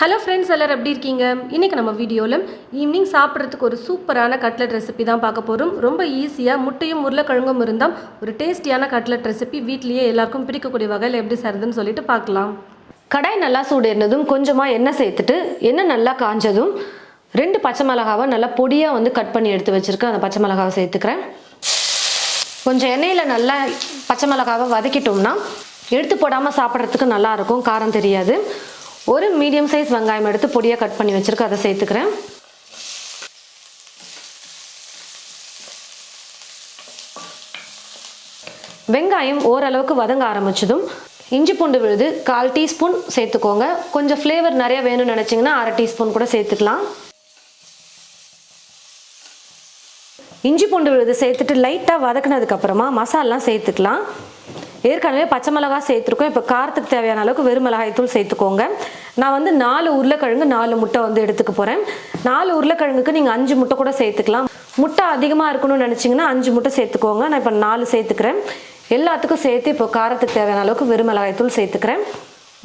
Hello friends எல்லோரும் எப்படி இருக்கீங்க? இன்றைக்கி நம்ம வீடியோவில் ஈவினிங் சாப்பிட்றதுக்கு ஒரு சூப்பரான கட்லெட் ரெசிபி தான் பார்க்க போகிறோம் ரொம்ப ஈஸியாக முட்டையும் உருளைக்கிழங்கும் இருந்தால் ஒரு டேஸ்டியான கட்லெட் ரெசிபி வீட்லேயே எல்லாருக்கும் பிடிக்கக்கூடிய வகையில் எப்படி செய்கிறதுன்னு சொல்லிட்டு பார்க்கலாம். கடாய் நல்லா சூடு இருந்ததும் கொஞ்சமாக எண்ணெய் சேர்த்துட்டு எண்ணெய் நல்லா காஞ்சதும் ரெண்டு பச்சை மிளகாவை நல்லா பொடியாக வந்து கட் பண்ணி எடுத்து வச்சுருக்கேன். அந்த பச்சை மிளகாவை சேர்த்துக்கிறேன். கொஞ்சம் எண்ணெயில் நல்லா பச்சை மிளகாவை வதக்கிட்டோம்னா எடுத்து போடாமல் சாப்பிட்றதுக்கு நல்லாயிருக்கும் காரம் தெரியாது. ஒரு மீடியம் சைஸ் வெங்காயம் எடுத்து பொடியாக கட் பண்ணி வச்சுருக்கேன் அதை சேர்த்துக்கிறேன். வெங்காயம் ஓரளவுக்கு வதங்க ஆரம்பிச்சதும் இஞ்சி பூண்டு விழுது கால் டீஸ்பூன் சேர்த்துக்கோங்க. கொஞ்சம் ஃப்ளேவர் நிறைய வேணும்னு நினச்சிங்கன்னா அரை டீஸ்பூன் கூட சேர்த்துக்கலாம். இஞ்சி பூண்டு விழுது சேர்த்துட்டு லைட்டாக வதக்குனதுக்கப்புறமா மசாலாம் சேர்த்துக்கலாம். ஏற்கனவே பச்சை மிளகாய் சேர்த்துருக்கோம். இப்போ காரத்துக்கு தேவையான அளவுக்கு வெறும் மிளகாய்த்தூள் சேர்த்துக்கோங்க. நான் வந்து நாலு உருளைக்கிழங்கு நாலு முட்டை வந்து எடுத்துக்க போகிறேன் நாலு உருளைக்கிழங்குக்கு நீங்கள் அஞ்சு முட்டை கூட சேர்த்துக்கலாம். முட்டை அதிகமாக இருக்கணும்னு நினச்சிங்கன்னா அஞ்சு முட்டை சேர்த்துக்கோங்க. நான் இப்போ நாலு சேர்த்துக்கிறேன். எல்லாத்துக்கும் சேர்த்து இப்போ காரத்துக்கு தேவையான அளவுக்கு வெறும் மிளகாய் தூள் சேர்த்துக்கிறேன்.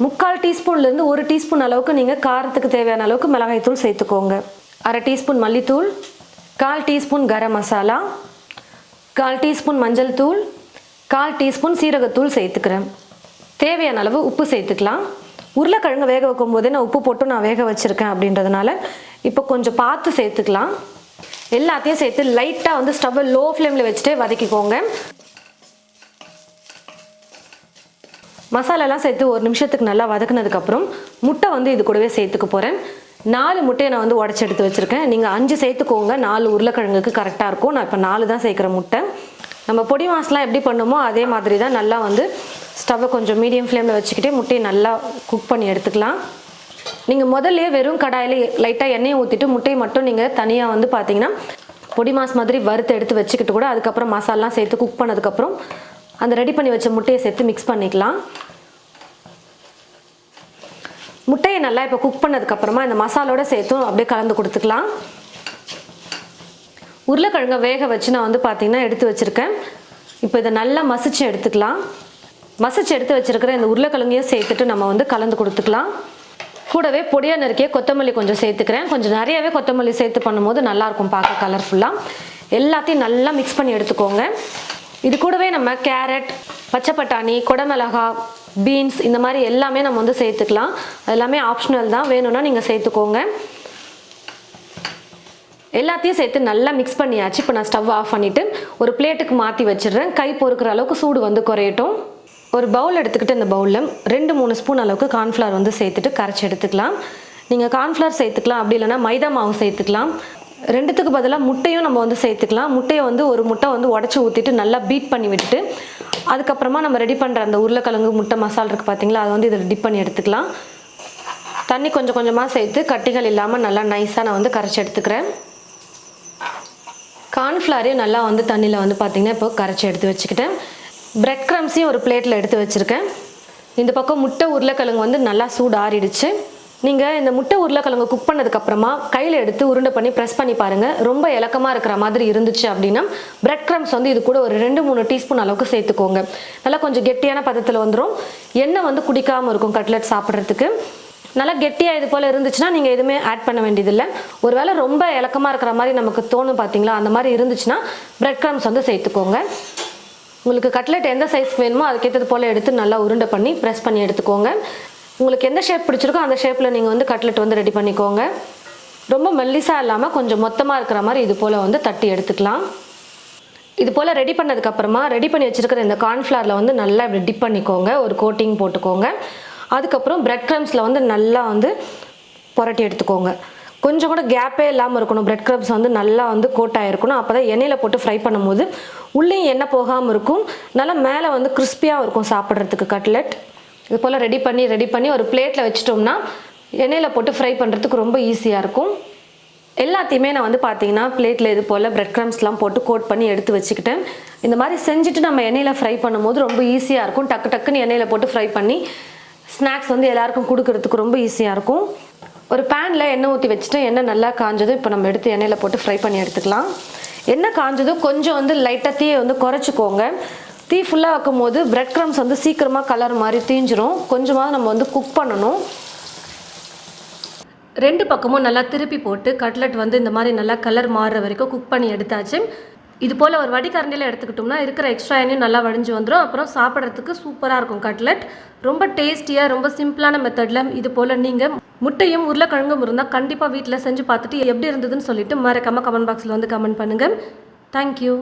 முக்கால் டீஸ்பூன்லேருந்து ஒரு டீஸ்பூன் அளவுக்கு நீங்கள் காரத்துக்கு தேவையான அளவுக்கு மிளகாய்த்தூள் சேர்த்துக்கோங்க. அரை டீஸ்பூன் மல்லித்தூள் கால் டீஸ்பூன் கரம் மசாலா கால் டீஸ்பூன் மஞ்சள் தூள் கால் டீஸ்பூன் சீரகத்தூள் சேர்த்துக்கிறேன். தேவையான அளவு உப்பு சேர்த்துக்கலாம். உருளைக்கிழங்கு வேக வைக்கும் போதே நான் உப்பு போட்டு நான் வேக வச்சுருக்கேன் அப்படின்றதுனால இப்போ கொஞ்சம் பார்த்து சேர்த்துக்கலாம். எல்லாத்தையும் சேர்த்து லைட்டாக வந்து ஸ்டவ்வை லோ ஃப்ளேமில் வச்சுட்டே வதக்கிக்கோங்க. மசாலாலாம் சேர்த்து ஒரு நிமிஷத்துக்கு நல்லா வதக்குனதுக்கப்புறம் முட்டை வந்து இது கூடவே சேர்த்துக்க போகிறேன் நாலு முட்டையை நான் வந்து உடச்சி எடுத்து வச்சுருக்கேன். நீங்கள் அஞ்சு சேர்த்துக்கோங்க. நாலு உருளைக்கிழங்குக்கு கரெக்டாக இருக்கும். நான் இப்போ நாலு தான் சேர்க்குறேன் முட்டை. நம்ம பொடி மாசெலாம் எப்படி பண்ணுமோ அதே மாதிரி தான் நல்லா வந்து ஸ்டவ்வை கொஞ்சம் மீடியம் ஃப்ளேமில் வச்சுக்கிட்டே முட்டையை நல்லா குக் பண்ணி எடுத்துக்கலாம். நீங்கள் முதல்ல வெறும் கடாயில் லைட்டாக எண்ணெயை ஊற்றிட்டு முட்டையை மட்டும் நீங்கள் தனியாக வந்து பார்த்தீங்கன்னா பொடி மாஸ் மாதிரி வறுத்து எடுத்து வச்சுக்கிட்டு கூட அதுக்கப்புறம் மசாலாம் சேர்த்து குக் பண்ணதுக்கப்புறம் அந்த ரெடி பண்ணி வச்ச முட்டையை சேர்த்து மிக்ஸ் பண்ணிக்கலாம். முட்டையை நல்லா இப்போ குக் பண்ணதுக்கப்புறமா இந்த மசாலோட சேர்த்தும் அப்படியே கலந்து கொடுத்துக்கலாம். உருளைக்கிழங்கை வேக வச்சு நான் வந்து பார்த்தீங்கன்னா எடுத்து வச்சுருக்கேன். இப்போ இதை நல்லா மசிச்சு எடுத்துக்கலாம். மசிச்சு எடுத்து வச்சுருக்கிற இந்த உருளைக்கிழங்கையும் சேர்த்துட்டு நம்ம வந்து கலந்து கொடுத்துக்கலாம். கூடவே பொடியாக நறுக்கிய கொத்தமல்லி கொஞ்சம் சேர்த்துக்கிறேன். கொஞ்சம் நிறையவே கொத்தமல்லி சேர்த்து பண்ணும்போது நல்லாயிருக்கும் பார்க்க கலர்ஃபுல்லாக எல்லாத்தையும் நல்லா மிக்ஸ் பண்ணி எடுத்துக்கோங்க. இது கூடவே நம்ம கேரட் பச்சை பட்டாணி குடமிளகா பீன்ஸ் இந்த மாதிரி எல்லாமே நம்ம வந்து சேர்த்துக்கலாம். எல்லாமே ஆப்ஷனல் தான். வேணும்னா நீங்கள் சேர்த்துக்கோங்க. எல்லாத்தையும் சேர்த்து நல்லா மிக்ஸ் பண்ணியாச்சு. இப்போ நான் ஸ்டவ் ஆஃப் பண்ணிவிட்டு ஒரு பிளேட்டுக்கு மாற்றி வச்சிடுறேன். கை பொறுக்கிற அளவுக்கு சூடு வந்து குறையட்டும். ஒரு பவுல் எடுத்துக்கிட்டு இந்த பவுலில் ரெண்டு மூணு ஸ்பூன் அளவுக்கு கார்ன்ஃப்ளவர் வந்து சேர்த்துட்டு கரைச்சி எடுத்துக்கலாம். நீங்கள் கார்ன்ஃப்ளவர் சேர்த்துக்கலாம். அப்படி இல்லைன்னா மைதா மாவு சேர்த்துக்கலாம். ரெண்டுத்துக்கு பதிலாக முட்டையும் நம்ம வந்து சேர்த்துக்கலாம். முட்டையை வந்து ஒரு முட்டை வந்து உடச்சி ஊற்றிட்டு நல்லா பீட் பண்ணி விட்டுட்டு அதுக்கப்புறமா நம்ம ரெடி பண்ணுற அந்த உருளைக்கிழங்கு முட்டை மசாலா இருக்குது பார்த்தீங்களா அதை வந்து இதில் டிப் பண்ணி எடுத்துக்கலாம். தண்ணி கொஞ்சம் கொஞ்சமாக சேர்த்து கட்டிகள் இல்லாமல் நல்லா நைஸாக நான் வந்து கரைச்சி எடுத்துக்கிறேன். கார்ன்ஃப்ளாரையும் நல்லா வந்து தண்ணியில் வந்து பார்த்திங்கன்னா இப்போ கரைச்சி எடுத்து வச்சுக்கிட்டேன். பிரெட் க்ரம்ஸையும் ஒரு பிளேட்டில் எடுத்து வச்சுருக்கேன். இந்த பக்கம் முட்டை உருளைக்கிழங்கு வந்து நல்லா சூடு ஆறிடுச்சு நீங்கள் இந்த முட்டை உருளைக்கிழங்கு குக் பண்ணதுக்கப்புறமா கையில் எடுத்து உருண்டை பண்ணி ப்ரெஸ் பண்ணி பாருங்கள் ரொம்ப இலக்கமாக இருக்கிற மாதிரி இருந்துச்சு அப்படின்னா பிரெட் க்ரம்ஸ் வந்து இது கூட ஒரு ரெண்டு மூணு டீஸ்பூன் அளவுக்கு சேர்த்துக்கோங்க. நல்லா கொஞ்சம் கெட்டியான பதத்தில் வந்துடும் எண்ணெய் வந்து குடிக்காமல் இருக்கும் கட்லெட் சாப்பிட்றதுக்கு. நல்லா கெட்டியாக இது போல் இருந்துச்சுன்னா நீங்கள் எதுவுமே ஆட் பண்ண வேண்டியதில்லை. ஒருவேளை ரொம்ப இலக்கமாக இருக்கிற மாதிரி நமக்கு தோணும் பார்த்தீங்களா அந்த மாதிரி இருந்துச்சுன்னா பிரெட் க்ரம்ஸ் வந்து சேர்த்துக்கோங்க. உங்களுக்கு கட்லெட் எந்த சைஸ் வேணுமோ அதுக்கேற்றது போல் எடுத்து நல்லா உருண்டை பண்ணி ப்ரெஸ் பண்ணி எடுத்துக்கோங்க. உங்களுக்கு எந்த ஷேப் பிடிச்சிருக்கோ அந்த ஷேப்பில் நீங்கள் வந்து கட்லெட் வந்து ரெடி பண்ணிக்கோங்க. ரொம்ப மெல்லிசாக இல்லாமல் கொஞ்சம் மொத்தமாக இருக்கிற மாதிரி இது போல் வந்து தட்டி எடுத்துக்கலாம். இது போல் ரெடி பண்ணதுக்கப்புறமா ரெடி பண்ணி வச்சுருக்கிற இந்த கார்ன்ஃப்ளவரில் வந்து நல்லா இப்படி டிப் பண்ணிக்கோங்க. ஒரு கோட்டிங் போட்டுக்கோங்க. அதுக்கப்புறம் பிரெட் க்ரம்ஸில் வந்து நல்லா வந்து புரட்டி எடுத்துக்கோங்க. கொஞ்சம் கூட கேப்பே இல்லாமல் இருக்கணும். பிரெட் க்ரம்ஸ் வந்து நல்லா வந்து கோட் ஆகிருக்கணும் அப்போ தான் எண்ணெயில் போட்டு ஃப்ரை பண்ணும்போது உள்ளேயும் எண்ணெய் போகாமல் இருக்கும். நல்லா மேலே வந்து கிறிஸ்பியாக இருக்கும் சாப்பிட்றதுக்கு கட்லெட் இது போல் ரெடி பண்ணி ரெடி பண்ணி ஒரு பிளேட்டில் வச்சிட்டோம்னா எண்ணெயில் போட்டு ஃப்ரை பண்ணுறதுக்கு ரொம்ப ஈஸியாக இருக்கும். எல்லாத்தையுமே நான் வந்து பார்த்தீங்கன்னா பிளேட்டில் இது போல் பிரெட் க்ரம்ஸ்லாம் போட்டு கோட் பண்ணி எடுத்து வச்சுக்கிட்டேன். இந்த மாதிரி செஞ்சுட்டு நம்ம எண்ணெயில் ஃப்ரை பண்ணும்போது ரொம்ப ஈஸியாக இருக்கும். டக்கு டக்குன்னு எண்ணெயில் போட்டு ஃப்ரை பண்ணி ஸ்நாக்ஸ் வந்து எல்லாருக்கும் கொடுக்கறதுக்கு ரொம்ப ஈஸியாக இருக்கும். ஒரு பேனில் எண்ணெய் ஊற்றி வச்சுட்டு எண்ணெய் நல்லா காஞ்சதும் இப்போ நம்ம எடுத்து எண்ணெயில் போட்டு ஃப்ரை பண்ணி எடுத்துக்கலாம். எண்ணெய் காஞ்சதோ கொஞ்சம் வந்து லைட்டாக தீயை வந்து குறைச்சிக்கோங்க. தீ ஃபுல்லாக வைக்கும் போது பிரெட் க்ரம்ஸ் வந்து சீக்கிரமாக கலர் மாதிரி தீஞ்சிரும். கொஞ்சமாக நம்ம வந்து குக் பண்ணணும். ரெண்டு பக்கமும் நல்லா திருப்பி போட்டு கட்லெட் வந்து இந்த மாதிரி நல்லா கலர் மாறுற வரைக்கும் குக் பண்ணி எடுத்தாச்சு. இது போல் ஒரு வடிகரண்டியில் எடுத்துக்கிட்டோம்னா இருக்கிற எக்ஸ்ட்ரா எண்ணெயும் நல்லா வடிஞ்சு வந்துடும் அப்புறம் சாப்பிட்றதுக்கு சூப்பராக இருக்கும் கட்லெட் ரொம்ப டேஸ்டியாக ரொம்ப சிம்பிளான மெத்தடில் இது போல் நீங்கள் முட்டையும் உருளைக்கிழங்கும் இருந்தால் கண்டிப்பாக வீட்டில் செஞ்சு பார்த்துட்டு எப்படி இருந்ததுன்னு சொல்லிட்டு மறக்காமல் கமெண்ட் பாக்ஸில் வந்து கமெண்ட் பண்ணுங்கள் தேங்க்யூ